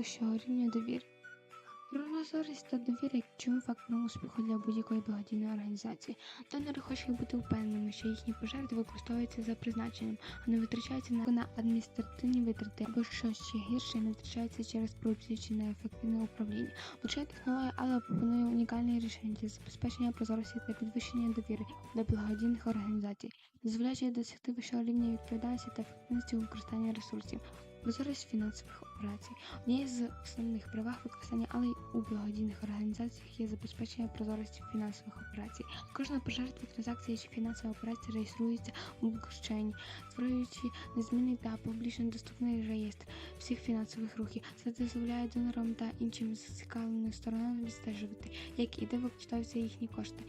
вищого рівня довіри. Прозорість та довіра як ключовим фактором успіху для будь-якої благодійної організації. Донори хочуть бути впевненими, що їхні пожертви використовуються за призначенням, а не витрачаються на, адміністративні витрати або що ще гірше не витрачаються через корупцію чи неефективне управління. Лучше технологія, але пропонує унікальні рішення для забезпечення прозорості та підвищення довіри до благодійних організацій, дозволяючи досягти вищого рівня відповідальності та ефективності у використанні ресурсів. Прозорість фінансових операцій. Однією з основних правах використання, але й у благодійних організаціях є забезпечення прозорості фінансових операцій. Кожна пожертва, транзакція чи фінансова операція реєструється у блокчейні, створюючи незмінний та публічно доступний реєстр всіх фінансових рухів. Це дозволяє донорам та іншим зацікавленим сторонам відстежувати, як і де використовуються їхні кошти,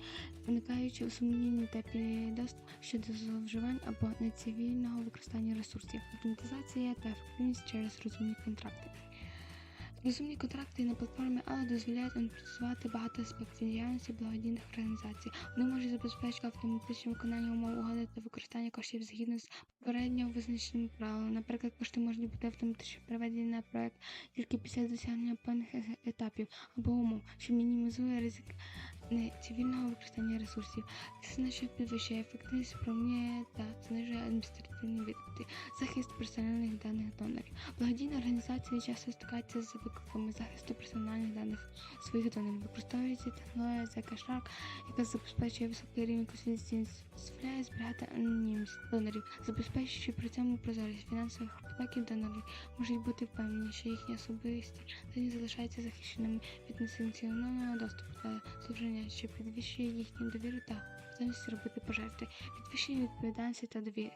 уникаючи сумнівні та підозр щодо зловживань або нецивільного використання ресурсів, автоматизація та ефективність через розумні контракти. Розумні контракти на платформі але дозволяють автоматизувати багато аспектів діяльності благодійних організацій. Вони можуть забезпечити автоматичне виконання умов угоди та використання коштів згідно з попередньо визначеними правилами. Наприклад, кошти можуть бути автоматично переведені на проект тільки після досягнення певних е- етапів або умов, що мінімізує ризик нецивільного використання ресурсів. Це значить підвищує ефективність управління та знижує адміністративні витрати, захист персональних даних донорів. Благодійні організації часто стикаються з викликами захисту персональних даних своїх донорів. Використовується технологія ZK-Shark, яка забезпечує високий рівень конфіденційності, дозволяє зберігати анонімність донорів, забезпечуючи при цьому прозорість фінансових потоків донорів можуть бути впевнені, що їхні особисті дані залишаються захищеними від несанкціонованого доступу та зловживання, що підвищує їхню довіру та готовність робити пожертви, підвищує відповідальність та довіру.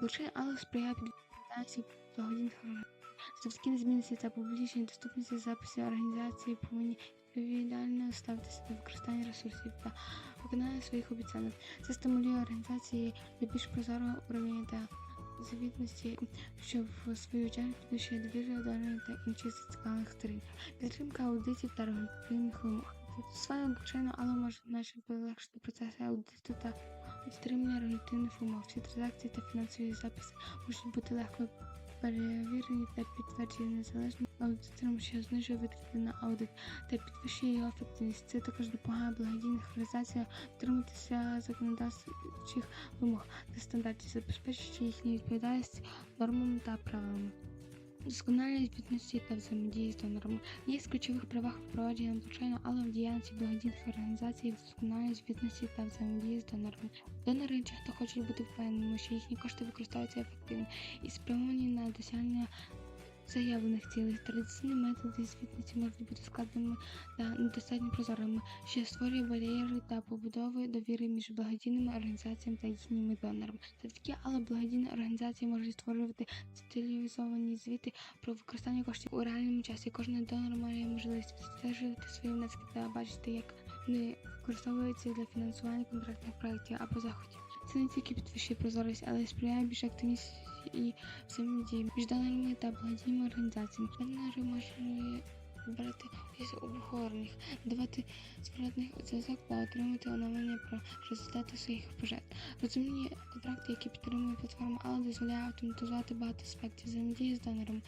Блокчейн але сприяє підвищенню благодійних організацій. Завдяки незмінності та публічній доступності записів організації повинні відповідально ставитися до використання ресурсів та виконання своїх обіцянок. Це стимулює організації до більш прозорого управління та завітності, що в свою чергу підвищує довіру донорів та інших зацікавлених сторін. Підтримка аудитів та регуляторних вимог. Застосування звичайно, але може наші полегшити процеси аудиту та підтримання регулятивних вимог. Всі транзакції та фінансові записи можуть бути легко перевірені та підтверджені незалежним аудитором, що знижує витрати на аудит та підвищує його ефективність. Це також допомагає благодійних організаціям дотримуватися законодавчих вимог та стандартів, забезпечуючи їхню відповідальність нормам та правилам. Досконалість відповідності та взаємодії з донорами є з ключових правах впровадження звичайно, але в діяльності благодійних організацій досконалість відповідності та взаємодії з донорами. Донори часто хочуть бути впевненими, що їхні кошти використовуються ефективно і спрямовані на досягнення заявлених цілей. Традиційні методи звітності можуть бути складними та недостатньо прозорими, що створює бар'єри та побудови довіри між благодійними організаціями та їхніми донорами. Завдяки але благодійні організації можуть створювати деталізовані звіти про використання коштів у реальному часі. Кожен донор має можливість відстежувати свої внески та бачити, як вони використовуються для фінансування конкретних проєктів або заходів. Це не тільки підвищує прозорість, але й сприяє більш активність і взаємодії між донорами та благодійними організаціями. Донори можуть брати участь у обговореннях, давати зворотний зв'язок та отримати оновлення про результати своїх пожертв. Розумні контракти, які підтримує платформа, але дозволяє автоматизувати багато аспектів взаємодії з донором.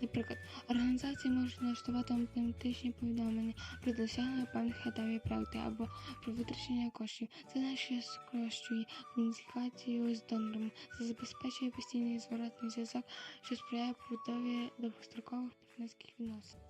Наприклад, організації можуть налаштувати автоматичні повідомлення про досягнення певних етапів проекту або про витрачення коштів. Це значно спрощує комунікацію з донорами, це забезпечує постійний зворотний зв'язок, що сприяє побудові довгострокових партнерських відносин.